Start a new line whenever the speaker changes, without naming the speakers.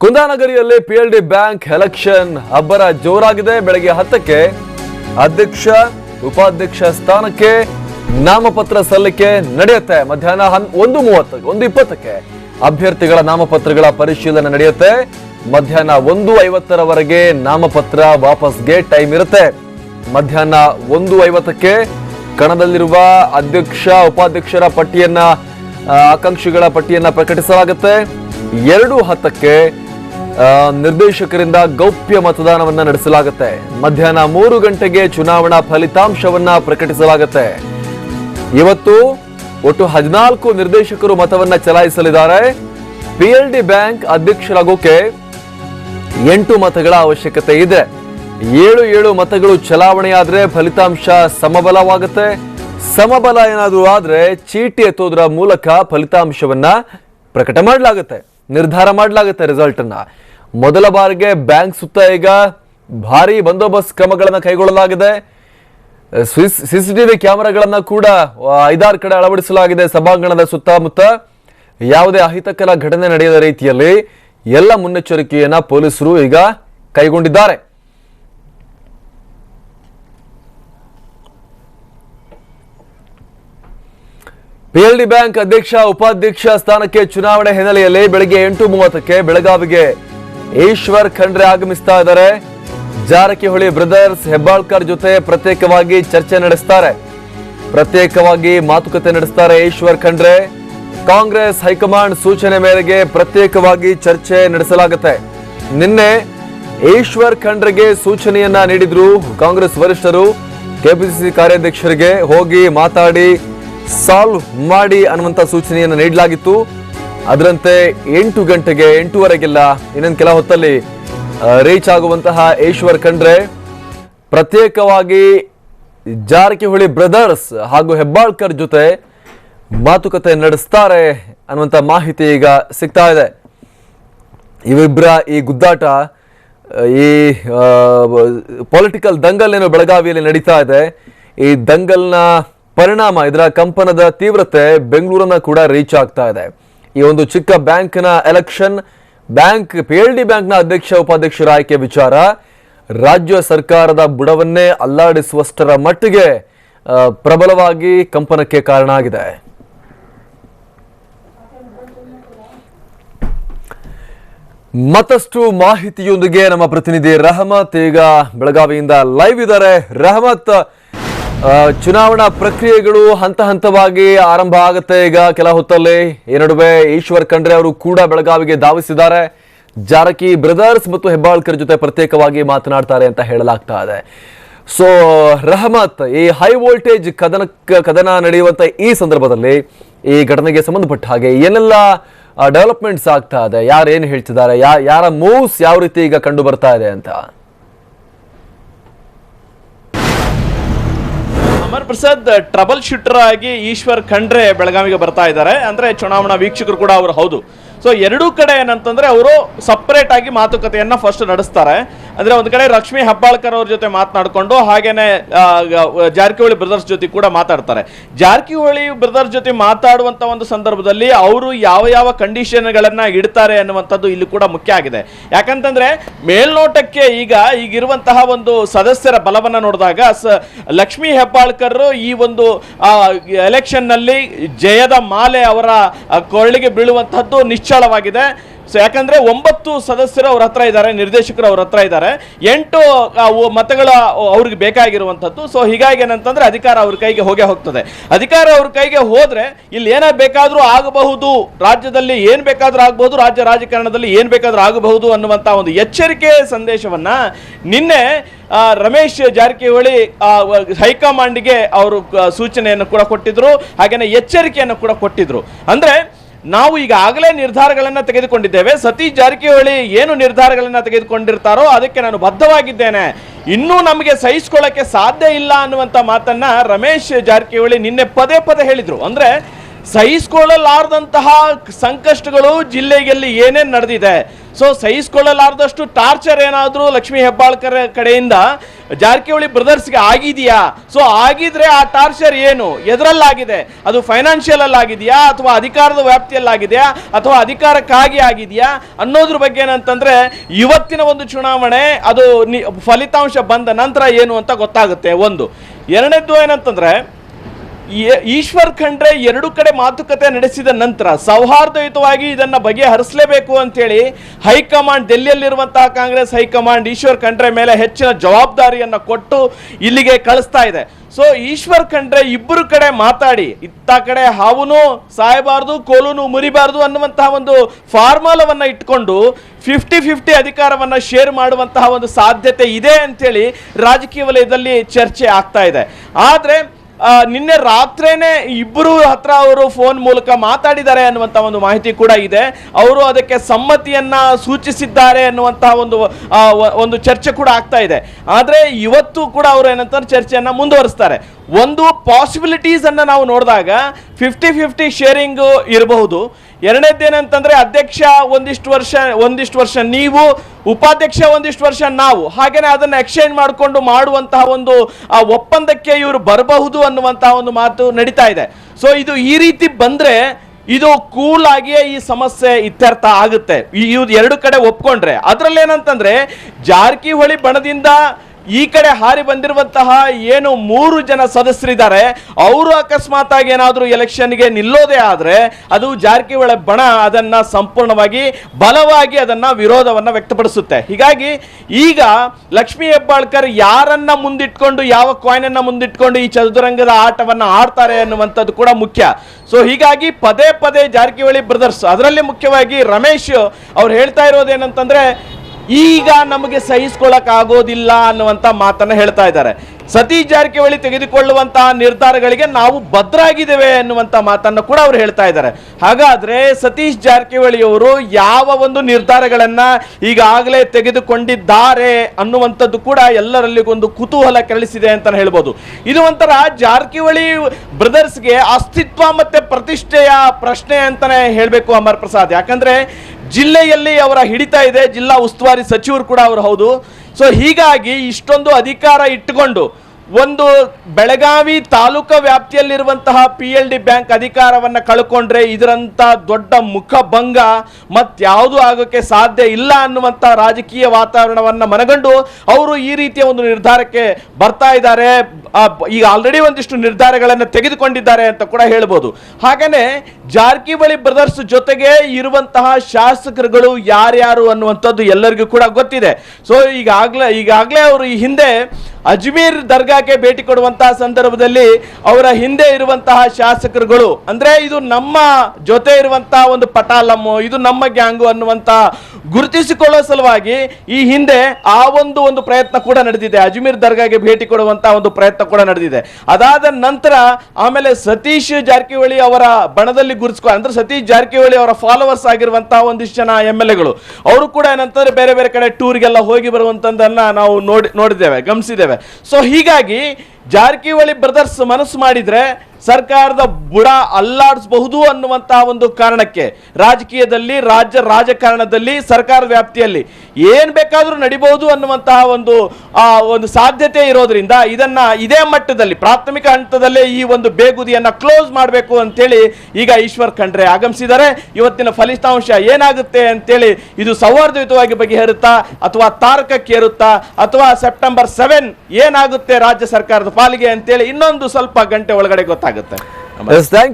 ಕುಂದಾನಗರಿಯಲ್ಲಿ PLD bank election ಅಬ್ಬರ ಜೋರಾಗಿದೆ. ಬೆಳಗ್ಗೆ ಹತ್ತಕ್ಕೆ ಅಧ್ಯಕ್ಷ, ಉಪಾಧ್ಯಕ್ಷ ಸ್ಥಾನಕ್ಕೆ ನಾಮಪತ್ರ ಸಲ್ಲಿಕೆ ನಡೆಯುತ್ತೆ. ಮಧ್ಯಾಹ್ನ ಹನ್- ಒಂದು ಮೂವತ್ತಕ್ಕೆ, ಒಂದು ಇಪ್ಪತ್ತಕ್ಕೆ ಅಭ್ಯರ್ಥಿಗಳ ನಾಮಪತ್ರಗಳ ಪರಿಶೀಲನೆ ನಡೆಯುತ್ತೆ. ಮಧ್ಯಾಹ್ನ ಒಂದು ಐವತ್ತರವರೆಗೆ ನಾಮಪತ್ರ ವಾಪಸ್ಗೆ ಟೈಮ್ ಇರುತ್ತೆ. ಮಧ್ಯಾಹ್ನ ಒಂದು ಐವತ್ತಕ್ಕೆ ಕಣದಲ್ಲಿರುವ ಅಧ್ಯಕ್ಷ, ಉಪಾಧ್ಯಕ್ಷರ ಪಟ್ಟಿಯನ್ನ ಆಕಾಂಕ್ಷಿಗಳ ಪಟ್ಟಿಯನ್ನ ಪ್ರಕಟಿಸಲಾಗುತ್ತೆ. ಎರಡು ಹತ್ತಕ್ಕೆ ನಿರ್ದೇಶಕರಿಂದ ಗೌಪ್ಯ ಮತದಾನವನ್ನ ನಡೆಸಲಾಗುತ್ತೆ. ಮಧ್ಯಾಹ್ನ ಮೂರು ಗಂಟೆಗೆ ಚುನಾವಣಾ ಫಲಿತಾಂಶವನ್ನ ಪ್ರಕಟಿಸಲಾಗುತ್ತೆ. ಇವತ್ತು ಒಟ್ಟು ಹದಿನಾಲ್ಕು ನಿರ್ದೇಶಕರು ಮತವನ್ನ ಚಲಾಯಿಸಲಿದ್ದಾರೆ. ಪಿಎಲ್ಡಿ ಬ್ಯಾಂಕ್ ಅಧ್ಯಕ್ಷರಾಗೋಕೆ ಎಂಟು ಮತಗಳ ಅವಶ್ಯಕತೆ ಇದೆ. ಏಳು ಏಳು ಮತಗಳು ಚಲಾವಣೆಯಾದ್ರೆ ಫಲಿತಾಂಶ ಸಮಬಲವಾಗುತ್ತೆ. ಸಮಬಲ ಏನಾದರೂ ಆದ್ರೆ ಚೀಟಿ ಎತ್ತೋದ್ರ ಮೂಲಕ ಫಲಿತಾಂಶವನ್ನ ಪ್ರಕಟ ಮಾಡಲಾಗುತ್ತೆ. ನಿರ್ಧಾರ ಮಾಡಲಾಗುತ್ತೆ ರಿಸಲ್ಟ್ ಅನ್ನ ಮೊದಲ ಬಾರಿಗೆ ಬ್ಯಾಂಕ್ ಸುತ್ತ ಈಗ ಭಾರಿ ಬಂದೋಬಸ್ತ್ ಕ್ರಮಗಳನ್ನು ಕೈಗೊಳ್ಳಲಾಗಿದೆ. ಸಿಸಿಟಿವಿ ಕ್ಯಾಮೆರಾಗಳನ್ನ ಕೂಡ ಐದಾರು ಕಡೆ ಅಳವಡಿಸಲಾಗಿದೆ ಸಭಾಂಗಣದ ಸುತ್ತಮುತ್ತ. ಯಾವುದೇ ಅಹಿತಕರ ಘಟನೆ ನಡೆಯದ ರೀತಿಯಲ್ಲಿ ಎಲ್ಲ ಮುನ್ನೆಚ್ಚರಿಕೆಯನ್ನ ಪೊಲೀಸರು ಈಗ ಕೈಗೊಂಡಿದ್ದಾರೆ. ಪಿಎಲ್ಡಿ ಬ್ಯಾಂಕ್ ಅಧ್ಯಕ್ಷ, ಉಪಾಧ್ಯಕ್ಷ ಸ್ಥಾನಕ್ಕೆ ಚುನಾವಣೆ ಹಿನ್ನೆಲೆಯಲ್ಲಿ ಬೆಳಗ್ಗೆ ಎಂಟು ಮೂವತ್ತಕ್ಕೆ ಬೆಳಗಾವಿಗೆ ಈಶ್ವರ್ ಖಂಡ್ರೆ ಆಗಮಿಸ್ತಾ ಇದ್ದಾರೆ. ಜಾರಕಿಹೊಳಿ ಬ್ರದರ್ಸ್ ಹೆಬ್ಬಾಳ್ಕರ್ ಜೊತೆ ಪ್ರತ್ಯೇಕವಾಗಿ ಚರ್ಚೆ ನಡೆಸ್ತಾರೆ. ಪ್ರತ್ಯೇಕವಾಗಿ ಮಾತುಕತೆ ನಡೆಸ್ತಾರೆ ಈಶ್ವರ್ ಖಂಡ್ರೆ. ಕಾಂಗ್ರೆಸ್ ಹೈಕಮಾಂಡ್ ಸೂಚನೆ ಮೇರೆಗೆ ಪ್ರತ್ಯೇಕವಾಗಿ ಚರ್ಚೆ ನಡೆಸಲಾಗುತ್ತೆ. ನಿನ್ನೆ ಈಶ್ವರ್ ಖಂಡ್ರೆಗೆ ಸೂಚನೆಯನ್ನ ನೀಡಿದ್ರು ಕಾಂಗ್ರೆಸ್ ವರಿಷ್ಠರು. ಕೆಪಿಸಿಸಿ ಕಾರ್ಯಾಧ್ಯಕ್ಷರಿಗೆ ಹೋಗಿ ಮಾತಾಡಿ, ಸಾಲ್ವ್ ಮಾಡಿ ಅನ್ನುವಂತ ಸೂಚನೆಯನ್ನು ನೀಡಲಾಗಿತ್ತು. ಅದರಂತೆ ಎಂಟು ಗಂಟೆಗೆ ಎಂಟೂವರೆಗೆಲ್ಲ, ಇನ್ನೊಂದು ಕೆಲ ಹೊತ್ತಲ್ಲಿ ರೀಚ್ ಆಗುವಂತಹ ಈಶ್ವರ್ ಖಂಡ್ರೆ. ಪ್ರತ್ಯೇಕವಾಗಿ ಜಾರಕಿಹೊಳಿ ಬ್ರದರ್ಸ್ ಹಾಗೂ ಹೆಬ್ಬಾಳ್ಕರ್ ಜೊತೆ ಮಾತುಕತೆ ನಡೆಸ್ತಾರೆ ಅನ್ನುವಂಥ ಮಾಹಿತಿ ಈಗ ಸಿಗ್ತಾ ಇದೆ. ಇವಿಬ್ಬರ ಈ ಗುದ್ದಾಟ, ಈ ಪೊಲಿಟಿಕಲ್ ದಂಗಲ್ ಏನು ಬೆಳಗಾವಿಯಲ್ಲಿ ನಡೀತಾ ಇದೆ. ಈ ದಂಗಲ್ನ ಪರಿಣಾಮ, ಇದರ ಕಂಪನದ ತೀವ್ರತೆ ಬೆಂಗಳೂರನ್ನ ಕೂಡ ರೀಚ್ ಆಗ್ತಾ ಇದೆ. ಈ ಒಂದು ಚಿಕ್ಕ ಬ್ಯಾಂಕ್ನ election. Bank, P L D ಬ್ಯಾಂಕ್ನ ಅಧ್ಯಕ್ಷ, ಉಪಾಧ್ಯಕ್ಷರ ಆಯ್ಕೆ ವಿಚಾರ. ರಾಜ್ಯ ಸರ್ಕಾರದ ಬುಡವನ್ನೇ ಅಲ್ಲಾಡಿಸುವಷ್ಟರ ಮಟ್ಟಿಗೆ ಪ್ರಬಲವಾಗಿ ಕಂಪನಕ್ಕೆ ಕಾರಣ ಆಗಿದೆ. ಮತ್ತಷ್ಟು ಮಾಹಿತಿಯೊಂದಿಗೆ ನಮ್ಮ ಪ್ರತಿನಿಧಿ ರಹಮತ್. ಈಗ ಬೆಳಗಾವಿಯಿಂದ ಲೈವ್ ಇದ್ದಾರೆ. ರಹಮತ್ ಚುನಾವಣಾ ಪ್ರಕ್ರಿಯೆಗಳು ಹಂತ ಹಂತವಾಗಿ ಆರಂಭ ಆಗುತ್ತೆ. ಈಗ ಕೆಲ ಹೊತ್ತಲ್ಲಿ ಈ ನಡುವೆ ಈಶ್ವರ್ ಖಂಡ್ರೆ ಅವರು ಕೂಡ ಬೆಳಗಾವಿಗೆ ಧಾವಿಸಿದ್ದಾರೆ. ಜಾರಕಿ ಬ್ರದರ್ಸ್ ಮತ್ತು ಹೆಬ್ಬಾಳ್ಕರ್ ಜೊತೆ ಪ್ರತ್ಯೇಕವಾಗಿ ಮಾತನಾಡ್ತಾರೆ ಅಂತ ಹೇಳಲಾಗ್ತಾ ಇದೆ. ಸೊ ರಹಮತ್, ಈ ಹೈ ವೋಲ್ಟೇಜ್ ಕದನ ಕದನ ನಡೆಯುವಂತ ಈ ಸಂದರ್ಭದಲ್ಲಿ ಈ ಘಟನೆಗೆ ಸಂಬಂಧಪಟ್ಟ ಹಾಗೆ ಏನೆಲ್ಲ ಡೆವಲಪ್ಮೆಂಟ್ಸ್ ಆಗ್ತಾ ಇದೆ? ಯಾರು ಏನು ಹೇಳ್ತಿದ್ದಾರೆ ಯಾರ ಮೂವ್ಸ್ ಯಾವ ರೀತಿ ಈಗ ಕಂಡು ಬರ್ತಾ ಇದೆ ಅಂತ?
ಅಮರ್ ಪ್ರಸಾದ್, ಟ್ರಬಲ್ ಶೂಟರ್ ಆಗಿ ಈಶ್ವರ್ ಖಂಡ್ರೆ ಬೆಳಗಾವಿಗೆ ಬರ್ತಾ ಇದ್ದಾರೆ. ಅಂದ್ರೆ ಚುನಾವಣಾ ವೀಕ್ಷಕರು ಕೂಡ ಅವರು ಹೌದು. ಸೊ ಎರಡೂ ಕಡೆ ಏನಂತಂದ್ರೆ, ಅವರು ಸಪರೇಟ್ ಆಗಿ ಮಾತುಕತೆಯನ್ನ ಫಸ್ಟ್ ನಡೆಸ್ತಾರೆ. ಅಂದ್ರೆ ಒಂದು ಕಡೆ ಲಕ್ಷ್ಮಿ ಹೆಬ್ಬಾಳ್ಕರ್ ಅವ್ರ ಜೊತೆ ಮಾತನಾಡಿಕೊಂಡು ಹಾಗೇನೆ ಜಾರಕಿಹೊಳಿ ಬ್ರದರ್ಸ್ ಜೊತೆ ಕೂಡ ಮಾತಾಡ್ತಾರೆ. ಜಾರಕಿಹೊಳಿ ಬ್ರದರ್ಸ್ ಜೊತೆ ಮಾತಾಡುವಂತ ಒಂದು ಸಂದರ್ಭದಲ್ಲಿ ಅವರು ಯಾವ ಯಾವ ಕಂಡೀಷನ್ಗಳನ್ನ ಇಡ್ತಾರೆ ಅನ್ನುವಂಥದ್ದು ಇಲ್ಲಿ ಕೂಡ ಮುಖ್ಯ ಆಗಿದೆ. ಯಾಕಂತಂದ್ರೆ ಮೇಲ್ನೋಟಕ್ಕೆ ಈಗ ಈಗಿರುವಂತಹ ಒಂದು ಸದಸ್ಯರ ಬಲವನ್ನ ನೋಡಿದಾಗ ಲಕ್ಷ್ಮಿ ಹೆಬ್ಬಾಳ್ಕರ್ ಈ ಒಂದು ಎಲೆಕ್ಷನ್ನಲ್ಲಿ ಜಯದ ಮಾಲೆ ಅವರ ಕೊರಳಿಗೆ ಬೀಳುವಂತಹದ್ದು ನಿಶ್ಚಳವಾಗಿದೆ ಸೊ ಯಾಕಂದ್ರೆ ಒಂಬತ್ತು ಸದಸ್ಯರು ಅವ್ರ ಹತ್ರ ಇದ್ದಾರೆ, ನಿರ್ದೇಶಕರು ಅವ್ರ ಹತ್ರ ಇದ್ದಾರೆ. ಎಂಟು ಮತಗಳ ಅವ್ರಿಗೆ ಬೇಕಾಗಿರುವಂಥದ್ದು. ಸೊ ಹೀಗಾಗಿ ಏನಂತಂದ್ರೆ ಅಧಿಕಾರ ಅವ್ರ ಕೈಗೆ ಹೋಗೇ ಹೋಗ್ತದೆ. ಅಧಿಕಾರ ಅವ್ರ ಕೈಗೆ ಹೋದ್ರೆ ಇಲ್ಲಿ ಏನೇ ಬೇಕಾದರೂ ಆಗಬಹುದು. ರಾಜ್ಯದಲ್ಲಿ ಏನ್ ಬೇಕಾದರೂ ಆಗಬಹುದು ರಾಜ್ಯ ರಾಜಕಾರಣದಲ್ಲಿ ಏನ್ ಬೇಕಾದರೂ ಆಗಬಹುದು ಅನ್ನುವಂತ ಒಂದು ಎಚ್ಚರಿಕೆ ಸಂದೇಶವನ್ನ ನಿನ್ನೆ ರಮೇಶ್ ಜಾರಕಿಹೊಳಿ ಹೈಕಮಾಂಡ್ಗೆ ಅವರು ಸೂಚನೆಯನ್ನು ಕೂಡ ಕೊಟ್ಟಿದ್ರು. ಹಾಗೇನೆ ಎಚ್ಚರಿಕೆಯನ್ನು ಕೂಡ ಕೊಟ್ಟಿದ್ರು. ಅಂದ್ರೆ ನಾವು ಈಗಾಗಲೇ ನಿರ್ಧಾರಗಳನ್ನ ತೆಗೆದುಕೊಂಡಿದ್ದೇವೆ. ಸತೀಶ್ ಜಾರಕಿಹೊಳಿ ಏನು ನಿರ್ಧಾರಗಳನ್ನ ತೆಗೆದುಕೊಂಡಿರ್ತಾರೋ ಅದಕ್ಕೆ ನಾನು ಬದ್ಧವಾಗಿದ್ದೇನೆ. ಇನ್ನೂ ನಮಗೆ ಸಹಿಸ್ಕೊಳ್ಳೋಕ್ಕೆ ಸಾಧ್ಯ ಇಲ್ಲ ಅನ್ನುವಂತ ಮಾತನ್ನ ರಮೇಶ್ ಜಾರಕಿಹೊಳಿ ನಿನ್ನೆ ಪದೇ ಪದೇ ಹೇಳಿದ್ರು. ಅಂದ್ರೆ ಸಹಿಸಿಕೊಳ್ಳಲಾರದಂತಹ ಸಂಕಷ್ಟಗಳು ಜಿಲ್ಲೆಯಲ್ಲಿ ಏನೇನು ನಡೆದಿದೆ? ಸೊ ಸಹಿಸಿಕೊಳ್ಳಲಾರದಷ್ಟು ಟಾರ್ಚರ್ ಏನಾದರೂ ಲಕ್ಷ್ಮೀ ಹೆಬ್ಬಾಳ್ಕರ್ ಕಡೆಯಿಂದ ಜಾರಕಿಹೊಳಿ ಬ್ರದರ್ಸ್ಗೆ ಆಗಿದೆಯಾ? ಸೊ ಆಗಿದ್ರೆ ಆ ಟಾರ್ಚರ್ ಏನು? ಎದರಲ್ಲಾಗಿದೆ? ಅದು ಫೈನಾನ್ಷಿಯಲ್ ಅಲ್ಲಿ ಆಗಿದೆಯಾ ಅಥವಾ ಅಧಿಕಾರದ ವ್ಯಾಪ್ತಿಯಲ್ಲಾಗಿದೆಯಾ? ಅಥವಾ ಅಧಿಕಾರಕ್ಕಾಗಿ ಆಗಿದೆಯಾ? ಅನ್ನೋದ್ರ ಬಗ್ಗೆ ಏನಂತಂದ್ರೆ, ಇವತ್ತಿನ ಒಂದು ಚುನಾವಣೆ, ಅದು ಫಲಿತಾಂಶ ಬಂದ ನಂತರ ಏನು ಅಂತ ಗೊತ್ತಾಗುತ್ತೆ. ಒಂದು. ಎರಡನೇದ್ದು ಏನಂತಂದ್ರೆ ಈಶ್ವರ್ ಖಂಡ್ರೆ ಎರಡು ಕಡೆ ಮಾತುಕತೆ ನಡೆಸಿದ ನಂತರ ಸೌಹಾರ್ದಯುತವಾಗಿ ಇದನ್ನ ಬಗೆಹರಿಸಲೇಬೇಕು ಅಂತೇಳಿ ಹೈಕಮಾಂಡ್, ದೆಲ್ಲಿಯಲ್ಲಿರುವಂತಹ ಕಾಂಗ್ರೆಸ್ ಹೈಕಮಾಂಡ್ ಈಶ್ವರ್ ಖಂಡ್ರೆ ಮೇಲೆ ಹೆಚ್ಚಿನ ಜವಾಬ್ದಾರಿಯನ್ನ ಕೊಟ್ಟು ಇಲ್ಲಿಗೆ ಕಳಿಸ್ತಾ ಇದೆ. ಸೊ ಈಶ್ವರ್ ಖಂಡ್ರೆ ಇಬ್ಬರು ಕಡೆ ಮಾತಾಡಿ, ಇತ್ತ ಕಡೆ ಹಾವುನು ಸಾಯಬಾರ್ದು, ಕೋಲುನು ಮುರಿಬಾರದು ಅನ್ನುವಂತಹ ಒಂದು ಫಾರ್ಮುಲಾವನ್ನ ಇಟ್ಕೊಂಡು ಫಿಫ್ಟಿ ಫಿಫ್ಟಿ ಅಧಿಕಾರವನ್ನ ಶೇರ್ ಮಾಡುವಂತಹ ಒಂದು ಸಾಧ್ಯತೆ ಇದೆ ಅಂತೇಳಿ ರಾಜಕೀಯ ವಲಯದಲ್ಲಿ ಚರ್ಚೆ ಆಗ್ತಾ ಇದೆ. ಆದ್ರೆ ನಿನ್ನೆ ರಾತ್ರೇನೆ ಇಬ್ಬರು ಹತ್ರ ಅವರು ಫೋನ್ ಮೂಲಕ ಮಾತಾಡಿದ್ದಾರೆ ಅನ್ನುವಂಥ ಒಂದು ಮಾಹಿತಿ ಕೂಡ ಇದೆ. ಅವರು ಅದಕ್ಕೆ ಸಮ್ಮತಿಯನ್ನ ಸೂಚಿಸಿದ್ದಾರೆ ಅನ್ನುವಂತಹ ಒಂದು ಒಂದು ಚರ್ಚೆ ಕೂಡ ಆಗ್ತಾ ಇದೆ. ಆದ್ರೆ ಇವತ್ತು ಕೂಡ ಅವರು ಏನಂತಾರೆ, ಚರ್ಚೆಯನ್ನ ಮುಂದುವರಿಸ್ತಾರೆ. ಒಂದು ಪಾಸಿಬಿಲಿಟೀಸ್ ಅನ್ನ ನಾವು ನೋಡಿದಾಗ ಫಿಫ್ಟಿ ಫಿಫ್ಟಿ ಶೇರಿಂಗ್ ಇರಬಹುದು. ಎರಡನೇದೇನಂತಂದ್ರೆ ಅಧ್ಯಕ್ಷ ಒಂದಿಷ್ಟು ವರ್ಷ ಒಂದಿಷ್ಟು ವರ್ಷ ನೀವು, ಉಪಾಧ್ಯಕ್ಷ ಒಂದಿಷ್ಟು ವರ್ಷ ನಾವು. ಹಾಗೇನೆ ಅದನ್ನ ಎಕ್ಸ್ಚೇಂಜ್ ಮಾಡಿಕೊಂಡು ಮಾಡುವಂತಹ ಒಂದು, ಆ, ಒಪ್ಪಂದಕ್ಕೆ ಇವರು ಬರಬಹುದು ಅನ್ನುವಂತಹ ಒಂದು ಮಾತು ನಡೀತಾ ಇದೆ. ಸೊ ಇದು ಈ ರೀತಿ ಬಂದ್ರೆ ಇದು ಕೂಲ್ ಆಗಿಯೇ ಈ ಸಮಸ್ಯೆ ಇತ್ಯರ್ಥ ಆಗುತ್ತೆ. ಈ ಎರಡು ಕಡೆ ಒಪ್ಕೊಂಡ್ರೆ. ಅದ್ರಲ್ಲಿ ಏನಂತಂದ್ರೆ ಜಾರಕಿಹೊಳಿ ಬಣದಿಂದ ಈ ಕಡೆ ಹಾರಿ ಬಂದಿರುವಂತಹ ಏನು ಮೂರು ಜನ ಸದಸ್ಯರಿದ್ದಾರೆ, ಅವರು ಅಕಸ್ಮಾತ್ ಆಗಿ ಏನಾದರೂ ಎಲೆಕ್ಷನ್ಗೆ ನಿಲ್ಲೋದೇ ಆದ್ರೆ ಅದು ಜಾರಕಿಹೊಳಿ ಬಣ ಅದನ್ನ ಸಂಪೂರ್ಣವಾಗಿ ಬಲವಾಗಿ ಅದನ್ನ ವಿರೋಧವನ್ನ ವ್ಯಕ್ತಪಡಿಸುತ್ತೆ. ಹೀಗಾಗಿ ಈಗ ಲಕ್ಷ್ಮೀ ಹೆಬ್ಬಾಳ್ಕರ್ ಯಾರನ್ನ ಮುಂದಿಟ್ಕೊಂಡು, ಯಾವ ಕಾಯಿನ್ ಅನ್ನ ಮುಂದಿಟ್ಕೊಂಡು ಈ ಚದುರಂಗದ ಆಟವನ್ನ ಆಡ್ತಾರೆ ಅನ್ನುವಂಥದ್ದು ಕೂಡ ಮುಖ್ಯ. ಸೊ ಹೀಗಾಗಿ ಪದೇ ಪದೇ ಜಾರಕಿಹೊಳಿ ಬ್ರದರ್ಸ್ ಅದರಲ್ಲಿ ಮುಖ್ಯವಾಗಿ ರಮೇಶ್ ಅವ್ರು ಹೇಳ್ತಾ ಇರೋದೇನಂತಂದ್ರೆ ಈಗ ನಮಗೆ ಸಹಿಸ್ಕೊಳಕ್ ಆಗೋದಿಲ್ಲ ಅನ್ನುವಂತ ಮಾತನ್ನ ಹೇಳ್ತಾ ಇದ್ದಾರೆ. ಸತೀಶ್ ಜಾರಕಿಹೊಳಿ ತೆಗೆದುಕೊಳ್ಳುವಂತಹ ನಿರ್ಧಾರಗಳಿಗೆ ನಾವು ಭದ್ರಾಗಿದ್ದೇವೆ ಅನ್ನುವಂತ ಮಾತನ್ನು ಕೂಡ ಅವರು ಹೇಳ್ತಾ ಇದ್ದಾರೆ. ಹಾಗಾದ್ರೆ ಸತೀಶ್ ಜಾರಕಿಹೊಳಿ ಅವರು ಯಾವ ಒಂದು ನಿರ್ಧಾರಗಳನ್ನ ಈಗಾಗಲೇ ತೆಗೆದುಕೊಂಡಿದ್ದಾರೆ ಅನ್ನುವಂಥದ್ದು ಕೂಡ ಎಲ್ಲರಲ್ಲಿಗೊಂದು ಕುತೂಹಲ ಕೆರಳಿಸಿದೆ ಅಂತ ಹೇಳ್ಬೋದು. ಇದು ಒಂಥರ ಜಾರಕಿಹೊಳಿ ಬ್ರದರ್ಸ್ಗೆ ಅಸ್ತಿತ್ವ ಮತ್ತೆ ಪ್ರತಿಷ್ಠೆಯ ಪ್ರಶ್ನೆ ಅಂತಾನೆ ಹೇಳಬೇಕು ಅಮರ್ ಪ್ರಸಾದ್. ಯಾಕಂದ್ರೆ ಜಿಲ್ಲೆಯಲ್ಲಿ ಅವರ ಹಿಡಿತ ಇದೆ, ಜಿಲ್ಲಾ ಉಸ್ತುವಾರಿ ಸಚಿವರು ಕೂಡ ಅವರು ಹೌದು. ಸೊ ಹೀಗಾಗಿ ಇಷ್ಟೊಂದು ಅಧಿಕಾರ ಇಟ್ಟುಕೊಂಡು ಒಂದು ಬೆಳಗಾವಿ ತಾಲೂಕಾ ವ್ಯಾಪ್ತಿಯಲ್ಲಿರುವಂತಹ ಪಿ ಎಲ್ ಡಿ ಬ್ಯಾಂಕ್ ಅಧಿಕಾರವನ್ನ ಕಳ್ಕೊಂಡ್ರೆ ಇದರಂತ ದೊಡ್ಡ ಮುಖಭಂಗ ಮತ್ಯಾವುದು ಆಗೋಕ್ಕೆ ಸಾಧ್ಯ ಇಲ್ಲ ಅನ್ನುವಂಥ ರಾಜಕೀಯ ವಾತಾವರಣವನ್ನ ಮನಗಂಡು ಅವರು ಈ ರೀತಿಯ ಒಂದು ನಿರ್ಧಾರಕ್ಕೆ ಬರ್ತಾ ಇದ್ದಾರೆ. ಈಗ ಆಲ್ರೆಡಿ ಒಂದಿಷ್ಟು ನಿರ್ಧಾರಗಳನ್ನು ತೆಗೆದುಕೊಂಡಿದ್ದಾರೆ ಅಂತ ಕೂಡ ಹೇಳ್ಬೋದು. ಹಾಗೇನೆ ಜಾರಕಿಹೊಳಿ ಬ್ರದರ್ಸ್ ಜೊತೆಗೆ ಇರುವಂತಹ ಶಾಸಕರುಗಳು ಯಾರ್ಯಾರು ಅನ್ನುವಂಥದ್ದು ಎಲ್ಲರಿಗೂ ಕೂಡ ಗೊತ್ತಿದೆ. ಸೊ ಈಗಾಗಲೇ ಈಗಾಗಲೇ ಅವರು ಈ ಹಿಂದೆ ಅಜ್ಮೀರ್ ದರ್ಗಾಕ್ಕೆ ಭೇಟಿ ಕೊಡುವಂತಹ ಸಂದರ್ಭದಲ್ಲಿ ಅವರ ಹಿಂದೆ ಇರುವಂತಹ ಶಾಸಕರುಗಳು, ಅಂದ್ರೆ ಇದು ನಮ್ಮ ಜೊತೆ ಇರುವಂತಹ ಒಂದು ಪಟಾಲಮ್ಮು ಇದು ನಮ್ಮ ಗ್ಯಾಂಗು ಅನ್ನುವಂತ ಗುರುತಿಸಿಕೊಳ್ಳುವ ಸಲುವಾಗಿ ಈ ಹಿಂದೆ ಆ ಒಂದು ಒಂದು ಪ್ರಯತ್ನ ಕೂಡ ನಡೆದಿದೆ. ಅಜ್ಮೀರ್ ದರ್ಗಾಗೆ ಭೇಟಿ ಕೊಡುವಂತಹ ಒಂದು ಪ್ರಯತ್ನ ಕೂಡ ನಡೆದಿದೆ. ಅದಾದ ನಂತರ ಆಮೇಲೆ ಸತೀಶ್ ಜಾರಕಿಹೊಳಿ ಅವರ ಬಣದಲ್ಲಿ ಗುರುತಿಸ್ಕೊ, ಅಂದ್ರೆ ಸತೀಶ್ ಜಾರಕಿಹೊಳಿ ಅವರ ಫಾಲೋವರ್ಸ್ ಆಗಿರುವಂತಹ ಒಂದಿಷ್ಟು ಜನ ಎಂ ಎಲ್ ಎಗಳು. ಅವರು ಕೂಡ ಏನಂತಂದ್ರೆ ಬೇರೆ ಬೇರೆ ಕಡೆ ಟೂರ್ಗೆಲ್ಲ ಹೋಗಿ ಬರುವಂತದನ್ನ ನಾವು ನೋಡಿ, ನೋಡಿದ್ದೇವೆ, ಗಮನಿಸಿದ್ದೇವೆ. ಸೊ ಹೀಗಾಗಿ ಜಾರಕಿಹೊಳಿ ಬ್ರದರ್ಸ್ ಮನಸ್ಸು ಮಾಡಿದ್ರೆ ಸರ್ಕಾರದ ಬುಡ ಅಲ್ಲಾಡಿಸಬಹುದು ಅನ್ನುವಂತಹ ಒಂದು ಕಾರಣಕ್ಕೆ ರಾಜಕೀಯದಲ್ಲಿ, ರಾಜ್ಯ ರಾಜಕಾರಣದಲ್ಲಿ ಸರ್ಕಾರ ವ್ಯಾಪ್ತಿಯಲ್ಲಿ ಏನು ಬೇಕಾದರೂ ನಡಿಬಹುದು ಅನ್ನುವಂತಹ ಒಂದು ಒಂದು ಸಾಧ್ಯತೆ ಇರೋದ್ರಿಂದ ಇದನ್ನ ಇದೇ ಮಟ್ಟದಲ್ಲಿ, ಪ್ರಾಥಮಿಕ ಹಂತದಲ್ಲೇ ಈ ಒಂದು ಬೇಗುದಿಯನ್ನ ಕ್ಲೋಸ್ ಮಾಡಬೇಕು ಅಂತೇಳಿ ಈಗ ಈಶ್ವರ್ ಖಂಡ್ರೆ ಆಗಮಿಸಿದ್ದಾರೆ. ಇವತ್ತಿನ ಫಲಿತಾಂಶ ಏನಾಗುತ್ತೆ ಅಂತೇಳಿ ಇದು ಸೌಹಾರ್ದಯುತವಾಗಿ ಬಗೆಹರುತ್ತಾ, ಅಥವಾ ತಾರಕಕ್ಕೇರುತ್ತಾ, ಅಥವಾ ಸೆಪ್ಟೆಂಬರ್ ಸೆವೆನ್ ಏನಾಗುತ್ತೆ ರಾಜ್ಯ ಸರ್ಕಾರದ ಪಾಲಿಗೆ ಅಂತೇಳಿ ಇನ್ನೊಂದು ಸ್ವಲ್ಪ ಗಂಟೆ ಒಳಗಡೆ ಗೊತ್ತಾಗುತ್ತೆ
ಥ್ಯಾಂಕ್